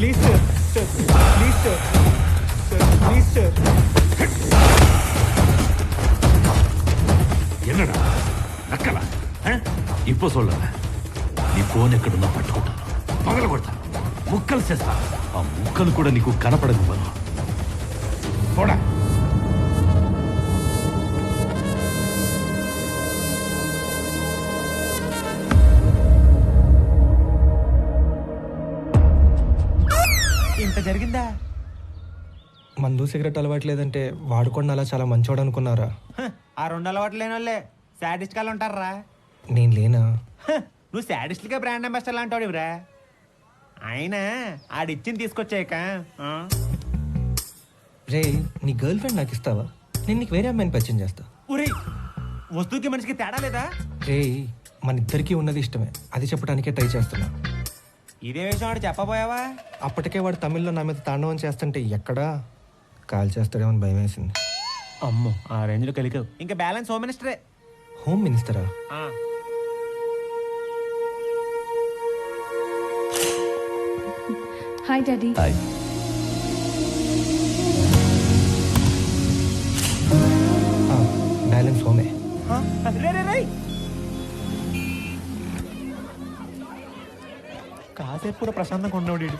please sir sir please sir sir please sir என்னடா நக்கலா இப்போ சொல்லுற నీ ఫోన్ ఎక్కడున్నా పట్టుకుంటాను పగల కొడతా ముక్కలు చేస్తా ఆ ముక్కలు కూడా నీకు కనపడనివ్వను పోడా జరిగిందా? మందు సిగరెట్ అలవాట్లేదంటే వాడుకోండి అలా చాలా మంచోడు అనుకున్నారా? ఆ రెండు అలవాట్లు లేని వాళ్ళే సాడిస్ట్ కాలు ఉంటారా? నేను లేనా? నువ్వు సాడిస్ట్గా బ్రాండ్ అంబాసిడర్ లాంటి ఇవరా ఆయన ఆడిచ్చింది తీసుకొచ్చాక? రే నీ గర్ల్ ఫ్రెండ్ నాకు ఇస్తావా? నేను నీకు వేరే అమ్మాయిని పరిచయం చేస్తా. ఒరేయ్ వస్తువుకి మనిషికి తేడా లేదా? రే మన ఇద్దరికీ ఉన్నది ఇష్టమే. అది చెప్పడానికే ట్రై చేస్తున్నా. ఇదే విషయం వాడు చెప్పబోయావా? అప్పటికే వాడు తమిళ్ళో నా మీద తాండవం చేస్తుంటే ఎక్కడా కాల్ చేస్తాడేమో అని భయం వేసింది అమ్మో ఆ రేంజ్లో కలిగావు. ఇంకా బ్యాలెన్స్ హోమ్ మినిస్టరే. హోమ్ మినిస్టరా. Hi daddy. బ్యాలెన్స్ హోమే. రే రే రే. కాసేపు కూడా ప్రశాంతంగా ఉండేవాడు వీడు.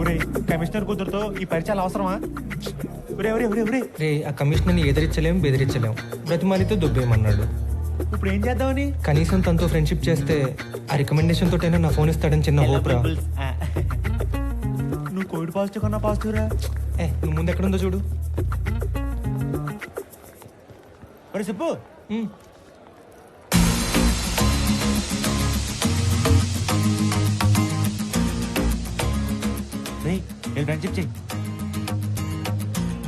ఒరేయ్ కమిషనర్ కూతురుతో ఈ పరిచయాలు అవసరమా? ఒరే ఒరే ఒరే ఒరే రే ఆ కమిషనర్ని ఎదిరించలేం బెదిరించలేం. బ్రతిమాలితో దుబ్బేయమన్నాడు. ఇప్పుడు ఏం చేద్దామని? కనీసం తనతో ఫ్రెండ్షిప్ చేస్తే ఆ రికమెండేషన్ తోటైనా నా ఫోన్ ఇస్తాడని చిన్న హోప్ రా. నువ్వు కోవిడ్ పాజిటివ్ కన్నా పాజిటివ్ రా. ఏ నువ్వు ముందు ఎక్కడుందో చూడు. ఒరే చెప్పు. ఫ్రెండ్షిప్ చెయ్యి.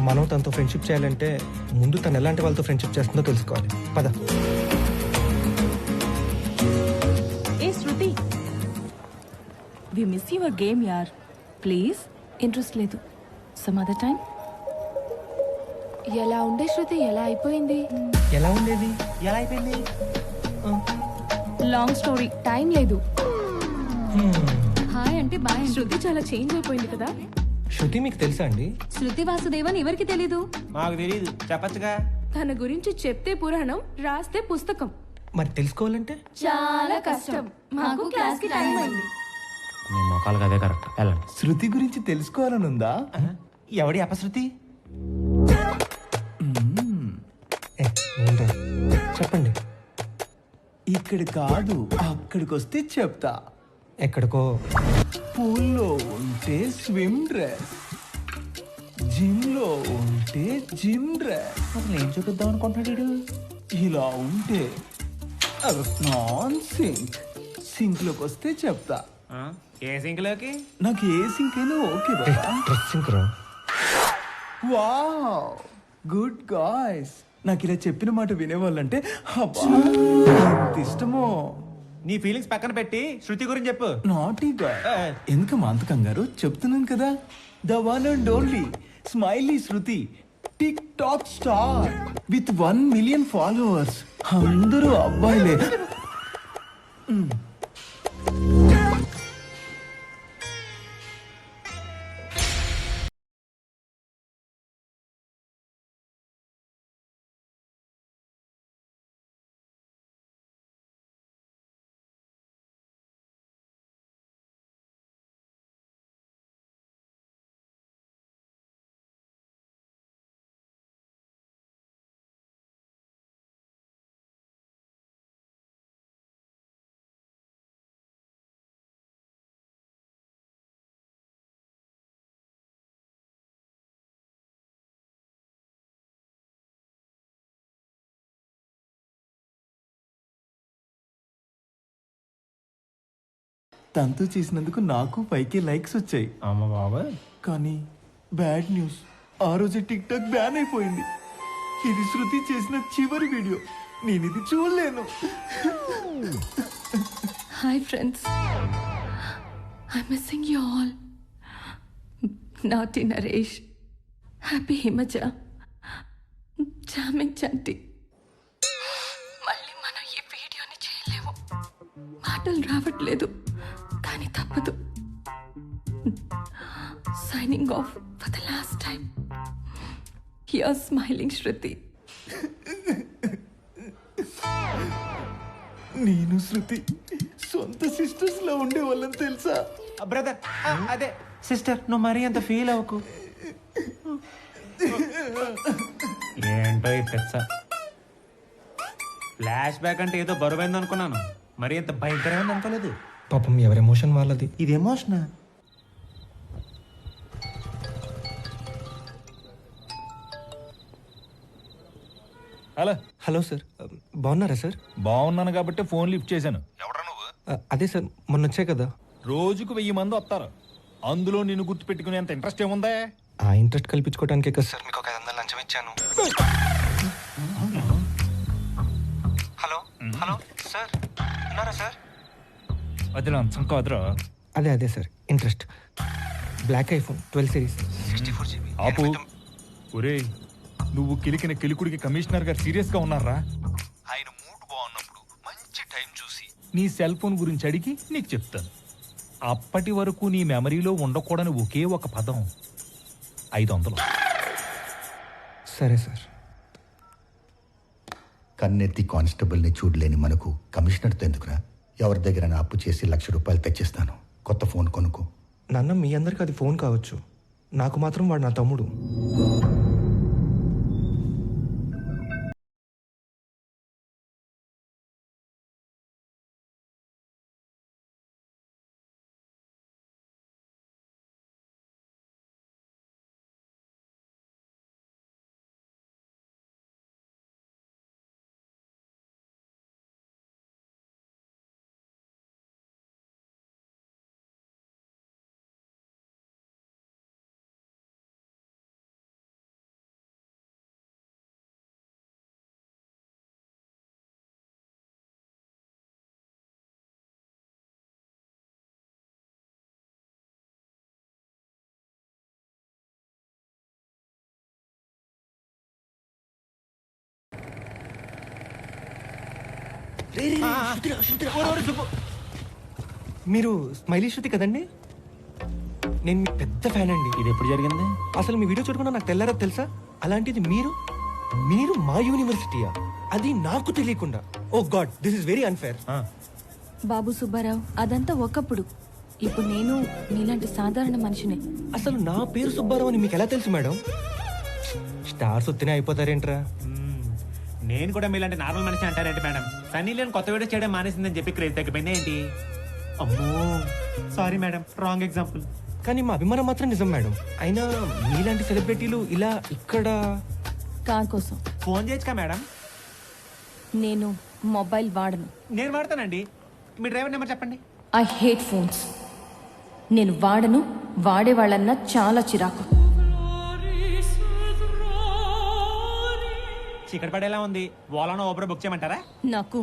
మనం తనతో ఫ్రెండ్షిప్ చేయాలంటే ముందు తను ఎలాంటి వాళ్ళతో ఫ్రెండ్షిప్ చేస్తుందో తెలుసుకోవాలి. పద. ఏ Shruti? We miss your game యార్ ప్లీజ్ ఇంట్రెస్ట్ లేదు. సమ్ అదర్ టైం ఎలా ఉండే శృతి? ఎలా అయిపోయింది? ఎలా ఉండేది? ఎలా అయిపోయింది? లాంగ్ స్టోరీ టైం లేదు. హాయ్ అంటే బాయ్. శృతి చాలా చేంజ్ అయిపోయింది కదా. శృతి మీకు తెలుసా అండి? శృతి వాసుదేవన్ ఎవరికి తెలీదు? మాకు తెలియదు చెప్పచ్చుగా. తన గురించి చెప్తే పురాణం రాస్తే పుస్తకం. మరి తెలుసుకోవాలంటే? చాలా కష్టం. మాకు క్లాస్కి టైం అయింది మీ మొక్కలు అదే కరెక్ట్. వెళ్ళండి. శృతి గురించి తెలుసుకోవాలని ఉందా? ఎవడి అపశృతి ఏ? చెప్పండి. ఇక్కడ కాదు అక్కడికి వస్తే చెప్తా. ఎక్కడికో. పూల్లో ఉంటే స్విమ్ డ్రెస్ జిమ్లో ఉంటే జిమ్ డ్రెస్. అసలు ఏం చూపిద్దాం అనుకుంటున్నాడు ఇలా ఉంటే నాన్ సింక్. సింక్లోకి వస్తే చెప్తా. ఏ సింక్లోకి నాకు ఏ సింక్ అయినా ఓకే ఏ, బాబా. డ్రెస్సింగ్ రా. Wow good guys. నాకు ఇలా చెప్పిన మాట వినేవాళ్ళంటే అబ్బా ఇష్టమో. నీ ఫీలింగ్స్ పక్కన పెట్టి శృతి గురించి చెప్పు. నాటీ గాయ్ ఎందుకు అంత కంగారు? చెప్తున్నాను కదా. The one and only smiley Shruti TikTok star with one million followers అందరూ అబ్బాయిలే. తనతో చేసినందుకు నాకు పైకి లైక్స్ వచ్చాయి. అమ్మ బాబా కానీ బ్యాడ్ న్యూస్. ఆ రోజు టిక్ టాక్ బ్యాన్ అయిపోయింది. ఇది శృతి చేసిన చివరి వీడియో. నేను ఇది చూడలేను. Hi friends. I missing you all naughty Naresh happy Himaja charming Chanti మళ్ళీ మనం ఈ వీడియోని చేయలేము. మాటలు రావట్లేదు. తప్పదు signing off for the last time here smiling Shruti. నేను శృతి సొంత సిస్టర్స్లో ఉండే వాళ్ళని తెలుసా బ్రదర్ అదే. సిస్టర్ నువ్వు మరీ అంత ఫీల్ అవ్వకు. ఏంటో ఈ పెచ్చ. ఫ్లాష్ బ్యాక్ అంటే ఏదో బరువైంది అనుకున్నాను మరి అంత భయంకరమైంది అనుకోలేదు పాపం ఎవరి ఎమోషన్ వాళ్ళది? ఇది ఎమోషనా? హలో. Hello sir. బాగున్నారా సార్? బాగున్నాను కాబట్టి ఫోన్ లిఫ్ట్ చేశాను. ఎవడా నువ్వు? అదే సార్ మొన్న వచ్చాయి కదా. రోజుకు వెయ్యి మంది వస్తారు. అందులో నిన్ను గుర్తు పెట్టుకునేంత ఇంట్రెస్ట్ ఏముందా? ఆ ఇంట్రెస్ట్ కల్పించుకోవడానికే కదా సార్. మీకు ఒక ఐదు వందలు లంచం ఇచ్చాను. హలో. Hello sir. ఉన్నారా సార్? అది లంచం కాదురా అదే అదే sir interest black iPhone twelve series sixty four GB ఆపు ఒరే నువ్వు కిలికిన కిలికుడికి కమిషనర్ గారు సీరియస్గా ఉన్నారా ఆయన మూడ్ బాగున్నప్పుడు మంచి టైం చూసి నీ సెల్ ఫోన్ గురించి అడిగి నీకు చెప్తాను అప్పటి వరకు నీ మెమరీలో ఉండకూడని ఒకే ఒక పదం ఐదు వందలు సరే సార్ కన్నెత్తి కానిస్టేబుల్ని చూడలేని మనకు కమిషనర్తో ఎందుకురా ఎవరి దగ్గర అప్పు చేసి లక్ష రూపాయలు తెచ్చిస్తాను. కొత్త ఫోన్ కొనుక్కో. నాన్న మీ అందరికి అది ఫోన్ కావచ్చు. నాకు మాత్రం వాడు నా తమ్ముడు. మీరు స్మైలీ శృతి కదండి? నేను మీ పెద్ద ఫ్యాన్ అండి. ఇది ఎప్పుడు జరిగింది? అసలు మీ వీడియో చూడకుండా నాకు తెల్లారా తెలుసా? అలాంటిది మీరు మీరు మా యూనివర్సిటీయా? అది నాకు తెలియకుండా. ఓ god this is very unfair. బాబు సుబ్బారావు అదంతా ఒకప్పుడు. ఇప్పుడు నేను నీలాంటి సాధారణ మనిషినే. అసలు నా పేరు సుబ్బారావు అని మీకు ఎలా తెలుసు మేడం? స్టార్స్ వస్తేనే అయిపోతారేంట్రా? నేను కూడా మీలాంటి నార్మల్ మనిషి అంటారేంటి మేడం? సన్నీ లేని కొత్త వీడియో చేయడం మానేసిందని చెప్పి క్రేజ్ తగ్గిపోయింది ఏంటి? అమ్మో సారీ మేడం రాంగ్ ఎగ్జాంపుల్ కానీ మా అభిమానం మాత్రం నిజం మేడం. అయినా మీలాంటి సెలబ్రిటీలు ఇలా ఇక్కడ కార్ కోసం. ఫోన్ చేయొచ్చుకా మేడం? నేను మొబైల్ వాడను. నేను వాడతానండి. మీ డ్రైవర్ నెంబర్ చెప్పండి. I hate phones. నేను వాడను వాడేవాళ్ళన్నా చాలా చిరాకు. చీకటి పడేలా ఉంది. ఓలానో ఓబర్ బుక్ చేయమంటారా? నాకు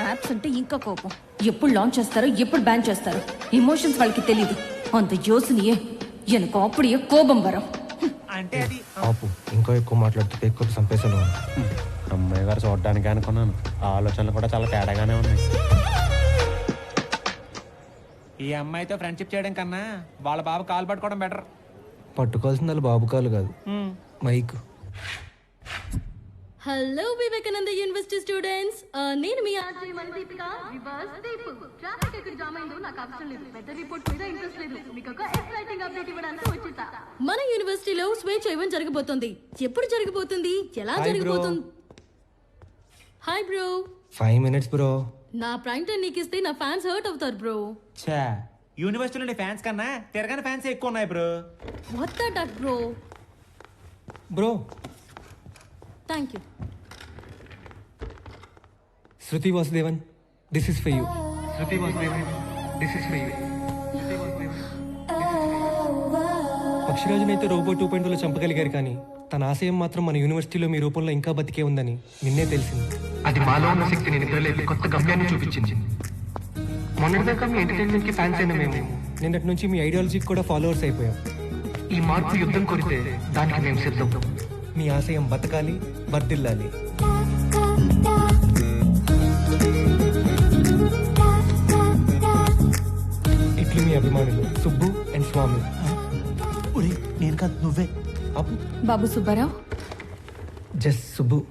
యాప్స్ అంటే ఇంకా కోపం. ఎప్పుడు లాంచ్ చేస్తారో ఎప్పుడు బ్యాన్ చేస్తారో. ఎమోషన్స్ వాళ్ళకి తెలియదు అంత యోసునియే ఎనకు అప్పుడే కోపం వరం. అంటే అది ఆపు. ఇంకా ఎక్కువ మాట్లాడితే ఎక్కువ చంపేశాను అమ్మాయి గారు చూడడానికి అనుకున్నాను. ఆలోచనలు కూడా చాలా తేడాగానే ఉన్నాయి. ఈ అమ్మాయితో ఫ్రెండ్షిప్ చేయడం కన్నా వాళ్ళ బాబు కాలు పట్టుకోవడం బెటర్ పట్టుకోవాల్సింది వాళ్ళ బాబు కాలు కాదు. Mike hello Vivekananda university students నేను మీ ఆర్జే మనదీపిక రివర్స్ దీపు. ట్రాఫిక్ ఎక్కడ జామ్ అయిందో నాకు అవసరం లేదు. వెదర్ రిపోర్ట్ మీద ఇంట్రెస్ట్ లేదు. మీకు ఒక ఎక్సైటింగ్ అప్డేట్ ఇవ్వడానికి వచ్చేసా మన యూనివర్సిటీలో స్వేచ్ఛ ఈవెంట్ జరగబోతోంది ఎప్పుడు జరగబోతుంది ఎలా. జరగబోతుంది hi bro five minutes bro నా ప్రైమ్ టైం నీకు ఇస్తే నా ఫ్యాన్స్ హర్ట్ అవుతారు బ్రో చా యూనివర్సిటీలోని ఫ్యాన్స్ కన్నా తిరగని ఫ్యాన్స్ ఎక్కువ ఉన్నాయి bro what the duck bro bro thank you Shruti Vasudevan this is for you Shruti Vasudevan this is for you పక్షిరాజునైతే robo two point చంపగలిగారు కానీ తన ఆశయం మాత్రం మన యూనివర్సిటీలో మీ రూపంలో ఇంకా బతికే ఉందని నిన్నే తెలిసింది. అది మాలో ఉన్న శక్తిని నిద్రలేపి కొత్త గమ్యాన్ని చూపించింది. మొన్నటిదాకా మీ ఎంటర్టైన్మెంట్కి ఫ్యాన్స్ అయిన మేము నిన్నటి నుంచి మీ ఐడియాలజీకి కూడా ఫాలోవర్స్ అయిపోయాం. ఈ మార్పు యుద్ధం కోరితే దానికి మేము సిద్ధం. మీ ఆశయం బతకాలి వర్దిల్లాలి మీ అభిమానులు సుబ్బు అండ్ స్వామి. నేను కాదు నువ్వే. అప్పు బాబు సుబ్బారావు. జస్ట్ సుబ్బు.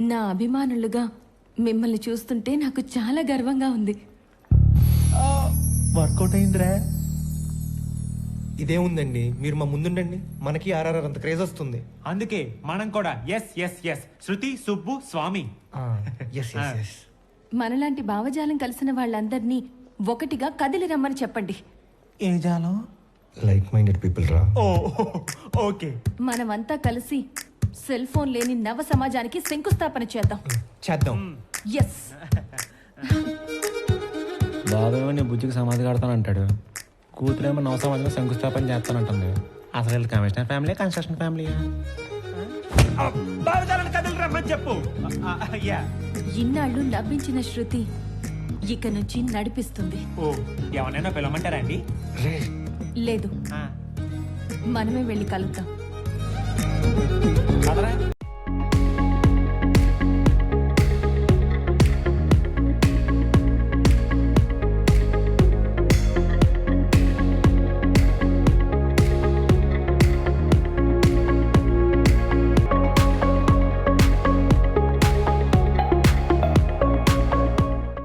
నా అభిమానులుగా మిమ్మల్ని చూస్తుంటే నాకు చాలా గర్వంగా ఉంది. వర్కౌట్ అయిందిరా. ఇదే ఉందండి. మీరు మా ముందుండండి. మనకి ఆర్ఆర్ఆర్ అంత క్రేజ్ వస్తుంది. అందుకే మనం కూడా yes yes yes. Shruti Subbu Swami. Yes yes yes. మనలాంటి భావజాలం కలిసిన వాళ్ళందరినీ ఒకటిగా కదిలి రమ్మని చెప్పండి. ఏ జాలం? లైక్ మైండెడ్ పీపుల్ రా. ఓ ఓకే. మనమంతా కలిసి సెల్ ఫోన్ లేని నవ సమాజానికి శంకుస్థాపన చేద్దాం. చేద్దాం. ఎస్ బాబేమో నీ బుజ్జికి సమాధి కడతానంటాడు. కూతురేమో నవ సమాజంలో శంకుస్థాపన చేస్తానంటుంది. అసలు వీళ్ళు కమిషనర్ ఫ్యామిలీ కన్స్ట్రక్షన్ ఫ్యామిలీ చెప్పు. యా. ఇన్నాళ్ళు లభించిన శృతి ఇక నుంచి నడిపిస్తుంది. ఓ ఎవరైనా పిలవమంటారా అండి? లేదు. ఆ. మనమే వెళ్ళి కలుద్దాం.